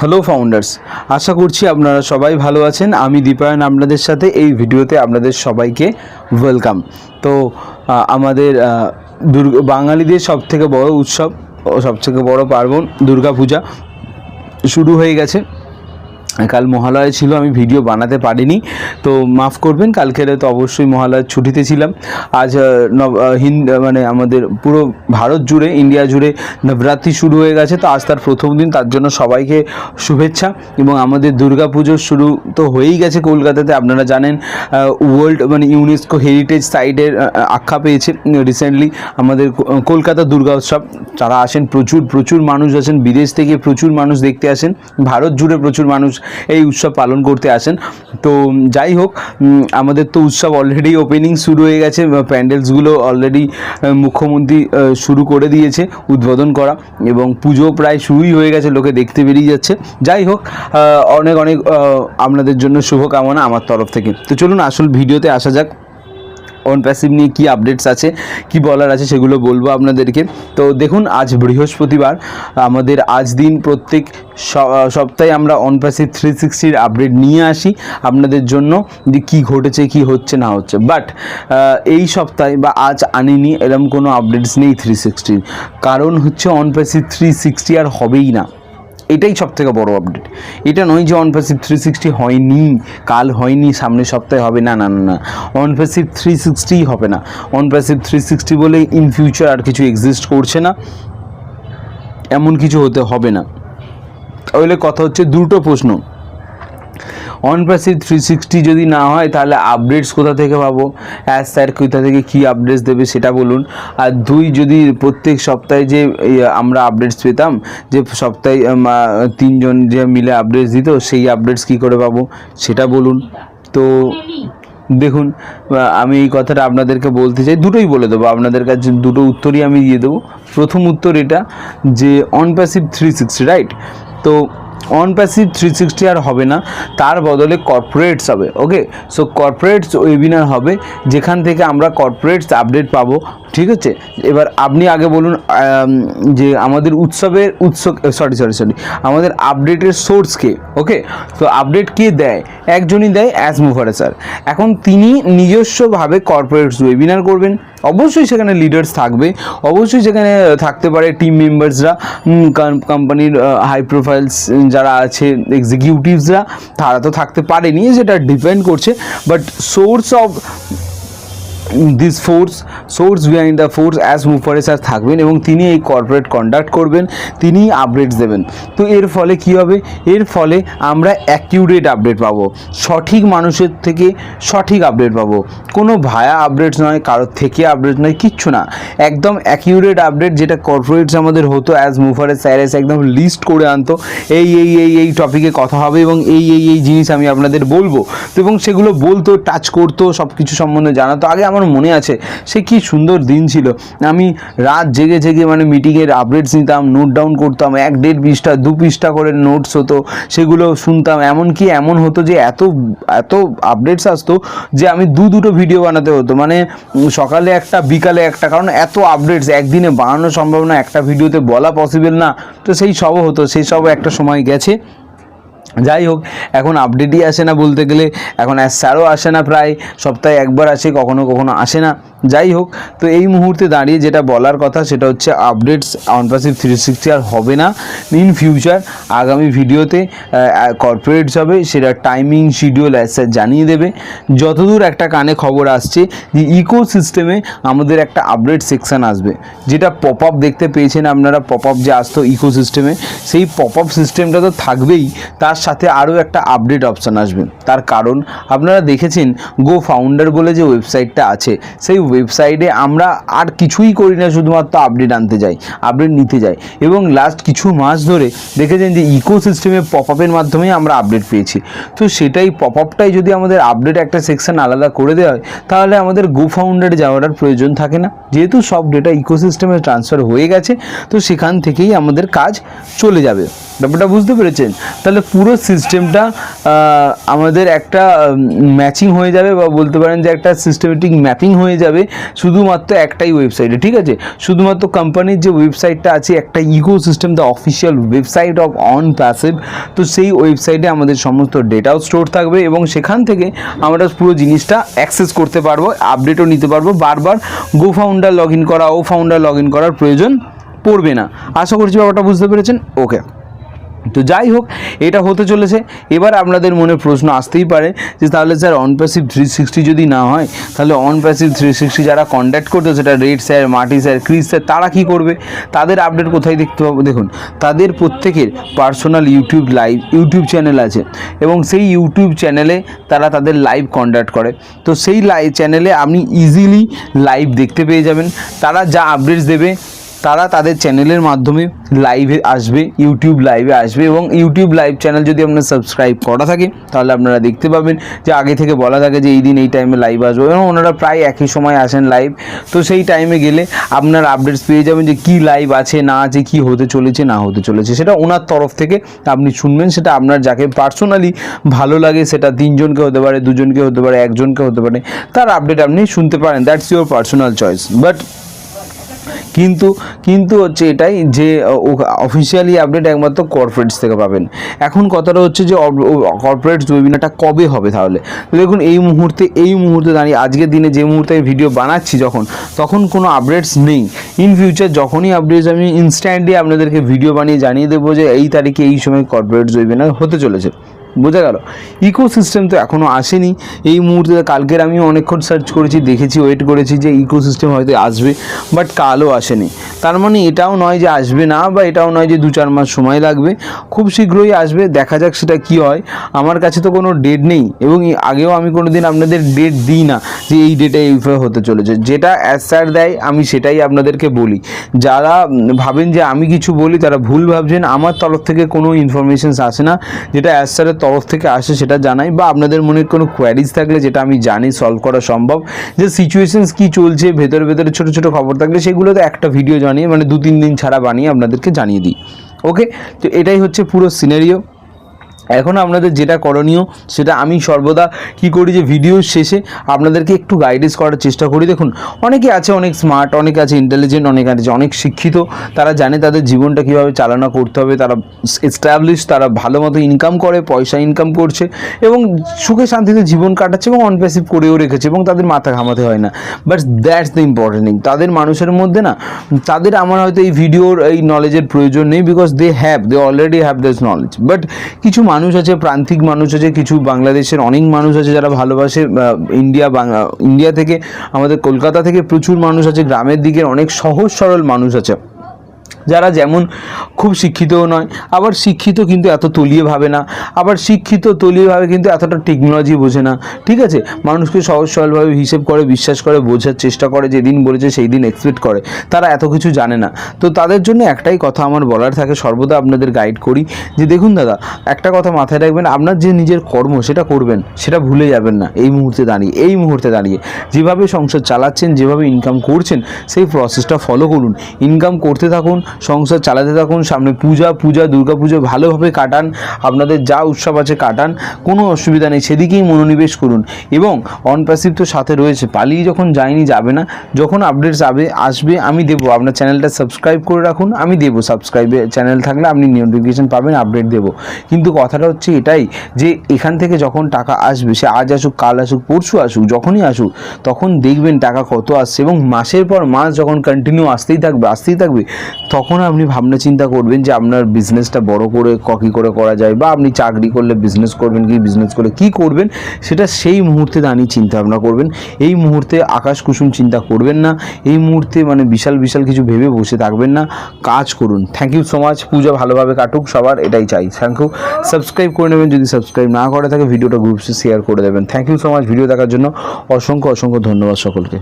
Hello founders আশা করছি আপনারা সবাই ভালো আছেন। আমি দীপায়ন আপনাদের সাথে এই ভিডিওতে আপনাদের সবাইকে ওয়েলকাম তো আমাদের দুর্গা, বাঙালিদের সব থেকে বড় উৎসব ও সবথেকে বড় পার্বণ দুর্গাপূজা শুরু হয়ে গেছে। কাল মহালয়া ছিল, আমি ভিডিও বানাতে পারিনি। তো মাফ করবেন, কালকের তো অবশ্যই মহালয়ার ছুটিতে ছিলাম। আজ হিন্দ মানে আমাদের পুরো ভারত জুড়ে, ইন্ডিয়া জুড়ে নবরাত্রি শুরু হয়ে গেছে। তো আজ তার প্রথম দিন, তার জন্য সবাইকে শুভেচ্ছা। এবং আমাদের দুর্গা পুজোর শুরু তো হয়েই গেছে কলকাতাতে। আপনারা জানেন ওয়ার্ল্ড মানে ইউনেস্কো হেরিটেজ সাইটের আখ্যা পেয়েছে রিসেন্টলি আমাদের কলকাতা দুর্গা উৎসব। যারা আসেন, প্রচুর প্রচুর মানুষ আছেন বিদেশ থেকে প্রচুর মানুষ দেখতে আসেন। ভারত জুড়ে প্রচুর মানুষ এই উৎসব পালন করতে আসেন। তো যাই হোক আমাদের তো উৎসব অলরেডি ওপেনিং শুরু হয়ে গেছে। প্যান্ডেলসগুলো অলরেডি মুখ্যমন্ত্রী শুরু করে দিয়েছে উদ্বোধন করা এবং পুজো প্রায় শুরুই হয়ে গেছে, লোকে দেখতে বেরিয়ে যাচ্ছে। যাই হোক অনেক অনেক আপনাদের জন্য শুভকামনা আমার তরফ থেকে। তো চলুন, আসল ভিডিওতে আসা যাক। অন প্যাসিভ নিয়ে কী আপডেটস আছে, কি বলার আছে সেগুলো বলব আপনাদেরকে। তো দেখুন, আজ বৃহস্পতিবার, আমাদের আজ দিন প্রত্যেক সপ্তাহে আমরা অন প্যাসিভ থ্রি সিক্সটির আপডেট নিয়ে আসি, আপনাদের জন্য যে কী ঘটেছে, কি হচ্ছে, না হচ্ছে। বাট এই সপ্তাহে বা আজ আনিনি এরকম কোনো আপডেটস নেই থ্রি সিক্সটির কারণ হচ্ছে অন প্যাসিভ থ্রি সিক্সটি আর হবেই না। এটাই সব থেকে বড়ো আপডেট এটা নয় যে অনফেসিভ থ্রি সিক্সটি হয়নি, কাল হয়নি, সামনের সপ্তাহে হবে, না না না না। অনফেসিভ থ্রি সিক্সটি হবে না। অনফেসিভ থ্রি সিক্সটি বলে ইন ফিউচার আর কিছু এক্সিস্ট করছে না। এমন কিছু হতে হবে না। তাহলে কথা হচ্ছে দুটো প্রশ্ন। অনপ্যাসিভ থ্রি সিক্সটি যদি না হয়, তাহলে আপডেটস কোথা থেকে পাবো? অ্যাজ স্যার কোথা থেকে কী আপডেটস দেবে সেটা বলুন। আর দুই, যদি প্রত্যেক সপ্তাহে যে আমরা আপডেটস পেতাম, যে সপ্তাহে তিনজন যে মিলে আপডেটস দিত, সেই আপডেটস কী করে পাবো? সেটা বলুন। তো দেখুন আমি এই কথাটা আপনাদেরকে বলতে চাই। দুটোই বলে দেবো। আপনাদের কাছে দুটো উত্তরই আমি দিয়ে দেবো। প্রথম উত্তর এটা, যে অনপ্যাসিভ থ্রি সিক্সটি রাইট তো অন প্যাসিভ থ্রি সিক্সটি আর হবে না, তার বদলে কর্পোরেটস হবে ওকে সো কর্পোরেটস ওয়েবিনার হবে, যেখান থেকে আমরা কর্পোরেটস আপডেট পাবো, ঠিক আছে? এবার আপনি আগে বলুন যে আমাদের উৎসবের উৎস সরি সরি সরি আমাদের আপডেটের সোর্স কে ওকে তো আপডেট কে দেয়? একজনই দেয় অ্যাজ মুভারে স্যার এখন তিনি নিজস্বভাবে কর্পোরেটস ওয়েবিনার করবেন অবশ্যই সেখানে লিডার্স থাকবে। অবশ্যই সেখানে থাকতে পারে টিম মেম্বার্সরা কোম্পানির হাই প্রোফাইলস যারা আছে এক্সিকিউটিভসরা তারা তো থাকতে পারেনি, যেটা ডিপেন্ড করছে। But source of this force source behind the force Ash Mufareh sir থাকবেন এবং তিনি এই কর্পোরেট কন্ডাক্ট করবেন, তিনি আপডেটস দেবেন। তো এর ফলে কি হবে? এর ফলে আমরা অ্যাকিউরেট আপডেট পাবো। সঠিক মানুষের থেকে সঠিক আপডেট পাবো। কোনো ভায়া আপডেটস নয় কারোর থেকে আপডেট নয়, কিচ্ছু না। একদম অ্যাকিউরেট আপডেট যেটা কর্পোরেটস আমাদের হতো অ্যাজ মুফারে স্যারেস একদম লিস্ট করে আনতো। এই এই এই এই টপিকে কথা হবে এবং এই এই এই জিনিস আমি আপনাদের বলব। তো এবং সেগুলো বলতো টাচ করতো সব কিছু সম্বন্ধে জানাতো। আগে আমার মনে আছে সে কি সুন্দর দিন ছিল। আমি রাত জেগে জেগে মানে মিটিংয়ের আপডেটস নিতাম নোট ডাউন করতাম, এক দেড় পৃষ্ঠা, দু পৃষ্ঠা করে নোটস হতো, সেগুলো শুনতাম। এমনকি এমন হতো যে এত এত আপডেটস আসতো যে আমি দু দুটো ভিডিও বানাতে হতো। মানে সকালে একটা, বিকালে একটা, কারণ এত আপডেটস একদিনে বানানো সম্ভব না একটা ভিডিওতে বলা পসিবল না। তো সেই সবও হতো, সেই সবও একটা সময় গেছে। যাই হোক, এখন আপডেটই আসে না বলতে গেলে, এখন স্যারও আসে না প্রায়, সপ্তাহে একবার আসে, কখনো কখনো আসে না। যাই হোক, তো এই মুহূর্তে দাঁড়িয়ে যেটা বলার কথা সেটা হচ্ছে আপডেটস অনপাসিভ থ্রি সিক্সটি আর হবে না। ইন ফিউচার আগামী ভিডিওতে কর্পোরেটস হবে, সেটা টাইমিং শিডিউল স্যার জানিয়ে দেবে। যতদূর একটা কানে খবর আসছে, যে ইকো সিস্টেমে আমাদের একটা আপডেট সেকশন আসবে। যেটা পপ আপ দেখতে পেয়েছেন আপনারা পপ আপ যে আসতো ইকো সিস্টেমে সেই পপ আপ সিস্টেমটা তো থাকবেই। তার সাথে আরও একটা আপডেট অপশান আসবে। তার কারণ আপনারা দেখেছেন গো ফাউন্ডার বলে যে ওয়েবসাইটটা আছে, সেই ওয়েবসাইটে আমরা আর কিছুই করি না, শুধুমাত্র আপডেট আনতে যাই আপডেট নিতে যাই। এবং লাস্ট কিছু মাস ধরে দেখেছেন যে ইকো সিস্টেমে পপ আপের মাধ্যমেই আমরা আপডেট পেয়েছি। তো সেটাই পপ আপটাই যদি আমাদের আপডেট একটা সেকশন আলাদা করে দেওয়া হয়, তাহলে আমাদের গো ফাউন্ডারে যাওয়ার প্রয়োজন থাকে না। যেহেতু সব ডেটা ইকোসিস্টেমে ট্রান্সফার হয়ে গেছে, তো সেখান থেকেই আমাদের কাজ চলে যাবে। ব্যাপারটা বুঝতে পেরেছেন? তাহলে পুরো পুরো সিস্টেমটা আমাদের একটা ম্যাচিং হয়ে যাবে বা বলতে পারেন যে একটা সিস্টেমেটিক ম্যাপিং হয়ে যাবে শুধুমাত্র একটাই ওয়েবসাইটে, ঠিক আছে? শুধুমাত্র কোম্পানির যে ওয়েবসাইটটা আছে, একটা ecosystem the official website of OnPassive তো সেই ওয়েবসাইটে আমাদের সমস্ত ডেটাও স্টোর থাকবে এবং সেখান থেকে আমরা পুরো জিনিসটা অ্যাক্সেস করতে পারব আপডেটও নিতে পারব, বারবার গো ফাউন্ডার লগ ইন করা, ও ফাউন্ডার লগ ইন করার প্রয়োজন পড়বে না। আশা করছি ব্যাপারটা বুঝতে পেরেছেন? ওকে তো যাই হোক, এটা হতে চলেছে। এবার আপনাদের মনে প্রশ্ন আসতেই পারে যে তাহলে sir OnPassive three sixty যদি না হয়, তাহলে অন প্যাসিভ থ্রি সিক্সটি যারা কন্ট্যাক্ট করতো, সেটা রেড স্যার মাটি স্যার ক্রিস স্যার, তারা কী করবে? তাদের আপডেট কোথায় দেখতে পাবো? দেখুন, তাদের প্রত্যেকের personal YouTube live YouTube channel আছে এবং সেই ইউটিউব চ্যানেলে তারা তাদের লাইভ কন্ডাক্ট করে। তো সেই লাইভ চ্যানেলে আপনি ইজিলি লাইভ দেখতে পেয়ে যাবেন। তারা যা আপডেটস দেবে তারা তাদের চ্যানেলের মাধ্যমে লাইভে আসবে ইউটিউব লাইভে আসবে এবং ইউটিউব লাইভ চ্যানেল যদি আপনার সাবস্ক্রাইব করা থাকে, তাহলে আপনারা দেখতে পাবেন যে আগে থেকে বলা থাকে যে এই দিন এই টাইমে লাইভ আসবে এবং ওনারা প্রায় একই সময় আসেন লাইভ তো সেই টাইমে গেলে আপনার আপডেটস পেয়ে যাবেন যে কি লাইভ আছে, না আছে, কি হতে চলেছে, না হতে চলেছে। সেটা ওনার তরফ থেকে আপনি শুনবেন, সেটা আপনার যাকে পার্সোনালি ভালো লাগে সেটা তিনজনকে হতে পারে, দুজনকে হতে পারে, একজনকে হতে পারে, তার আপডেট আপনি শুনতে পারেন। That's your personal choice but কিন্তু কিন্তু হচ্ছে এটাই যে অফিসিয়ালি আপডেট একমাত্র কর্পোরেটস থেকে পাবেন। এখন কথাটা হচ্ছে যে কর্পোরেটস ওয়েবিনারটা কবে হবে তাহলে? দেখুন, এই মুহূর্তে এই মুহূর্তে দাঁড়িয়ে, আজকের দিনে যে মুহূর্তে আমি ভিডিও বানাচ্ছি যখন, তখন কোনো আপডেটস নেই। ইন ফিউচার যখনই আপডেটস আমি ইনস্ট্যান্টলি আপনাদেরকে ভিডিও বানিয়ে জানিয়ে দেবো যে, এই তারিখে এই সময় কর্পোরেটস ওয়েবিনার হতে চলেছে। বোঝা গেল। ইকোসিস্টেম তো এখনও আসেনি। এই মুহূর্তে কালকের আমি অনেকক্ষণ সার্চ করেছি, দেখেছি ওয়েট করেছি যে ইকোসিস্টেম হয়তো আসবে বাট কালও আসেনি। তার মানে এটাও নয় যে আসবে না, বা এটাও নয় যে দু চার মাস সময় লাগবে। খুব শীঘ্রই আসবে, দেখা যাক সেটা কি হয়। আমার কাছে তো কোনো ডেট নেই, এবং আগেও আমি কোনো দিন আপনাদের ডেট দিই না যে এই ডেটে এইভাবে হতে চলেছে। যেটা অ্যাজ স্যার দেয়, আমি সেটাই আপনাদেরকে বলি। যারা ভাবেন যে আমি কিছু বলি, তারা ভুল ভাবছেন, আমার তরফ থেকে কোনো ইনফরমেশনস আসে না। যেটা অ্যাজ স্যারের তরফ থেকে আসে সেটা জানাই বা আপনাদের মনে কোনো কোয়ারিজ থাকলে যেটা আমি জানি সলভ করা সম্ভব, যে সিচুয়েশনস কি চলছে, ভেতরে ভেতরে ছোটো ছোটো খবর থাকলে সেগুলো তো একটা ভিডিও জানিয়ে মানে দু তিন দিন ছাড়া বানিয়ে আপনাদেরকে জানিয়ে দিই। ওকে তো এটাই হচ্ছে পুরো সিনারিও এখন আপনাদের যেটা করণীয়, সেটা আমি সর্বদা কি করি যে ভিডিওর শেষে আপনাদেরকে একটু গাইডেন্স করার চেষ্টা করি। দেখুন, অনেকে আছে, অনেক স্মার্ট অনেকে আছে ইন্টেলিজেন্ট অনেক আছে অনেক শিক্ষিত। তারা জানে তাদের জীবনটা কীভাবে চালনা করতে হবে, তারা এস্টাবলিশ তারা ভালো মতো ইনকাম করে, পয়সা ইনকাম করছে এবং সুখে শান্তিতে জীবন কাটাচ্ছে এবং অনপ্যাসিভ করেও রেখেছে এবং তাদের মাথা ঘামাতে হয় না। বাট দ্যাটস দ্য ইম্পর্টেন্ট তাদের মানুষের মধ্যে না, তাদের আমার হয়তো এই ভিডিওর এই নলেজের প্রয়োজন নেই because they have they already have this knowledge but কিছু মানুষ আছে, প্রান্তিক মানুষ আছে, কিছু বাংলাদেশের অনেক মানুষ আছে যারা ভালোবাসে ইন্ডিয়া ইন্ডিয়া থেকে, আমাদের কলকাতা থেকে প্রচুর মানুষ আছে, গ্রামের দিকের অনেক সহজ সরল মানুষ আছে। যারা যেমন খুব শিক্ষিতও নয়, আবার শিক্ষিত কিন্তু এত তলিয়ে ভাবে না, আবার শিক্ষিত তলিয়ে ভাবে কিন্তু এতটা টেকনোলজি বোঝে না, ঠিক আছে? মানুষকে সহজ সরলভাবে হিসেব করে, বিশ্বাস করে, বোঝার চেষ্টা করে, যেদিন বলেছে সেই দিন এক্সপেক্ট করে, তারা এত কিছু জানে না। তো তাদের জন্য একটাই কথা আমার বলার থাকে, সর্বদা আপনাদের গাইড করি যে দেখুন দাদা, একটা কথা মাথায় রাখবেন, আপনার যে নিজের কর্ম সেটা করবেন, সেটা ভুলে যাবেন না, এই মুহূর্তে দাঁড়িয়ে, এই মুহূর্তে দাঁড়িয়ে। যেভাবে সংসার চালাচ্ছেন, যেভাবে ইনকাম করছেন, সেই প্রসেসটা ফলো করুন। ইনকাম করতে থাকুন সংসার চালাতে থাকুন, সামনে পূজা পূজা, দুর্গা পুজো ভালোভাবে কাটান, আপনাদের যা উৎসব আছে কাটান, কোনো অসুবিধা নেই, সেদিকেই মনোনিবেশ করুন। এবং অনপ্যাসিভ তো সাথে রয়েছে, পালিয়ে যখন যায়নি যাবে না, যখন আপডেটস যাবে, আসবে, আমি দেবো। আপনার চ্যানেলটা সাবস্ক্রাইব করে রাখুন, আমি দেবো সাবস্ক্রাইবে চ্যানেল থাকলে আপনি নোটিফিকেশন পাবেন আপডেট দেবো। কিন্তু কথাটা হচ্ছে এটাই, যে এখান থেকে যখন টাকা আসবে, সে আজ আসুক, কাল আসুক, পরশু আসুক, যখনই আসুক, তখন দেখবেন টাকা কত আসছে এবং মাসের পর মাস যখন কন্টিনিউ আসতেই থাকবে আসতেই থাকবে, তখন আপনি ভাবনা চিন্তা করবেন যে আপনার বিজনেসটা বড় করে ক- করে করা যায় বা আপনি চাকরি করলে বিজনেস করবেন কি বিজনেস করলে কি করবেন, সেটা সেই মুহূর্তে দাঁড়িয়ে চিন্তা ভাবনা করবেন। এই মুহূর্তে আকাশ কুসুম চিন্তা করবেন না। এই মুহূর্তে মানে বিশাল বিশাল কিছু ভেবে বসে থাকবেন না। কাজ করুন। Thank you so much Puja ভালোভাবে কাটুক সবার, এটাই চাই। থ্যাংক ইউ সাবস্ক্রাইব করে নেবেন। যদি সাবস্ক্রাইব না করে থাকে, ভিডিওটা গ্রুপসে শেয়ার করে দেবেন। Thank you so much video দেখার জন্য অসংখ্য অসংখ্য ধন্যবাদ সকলকে।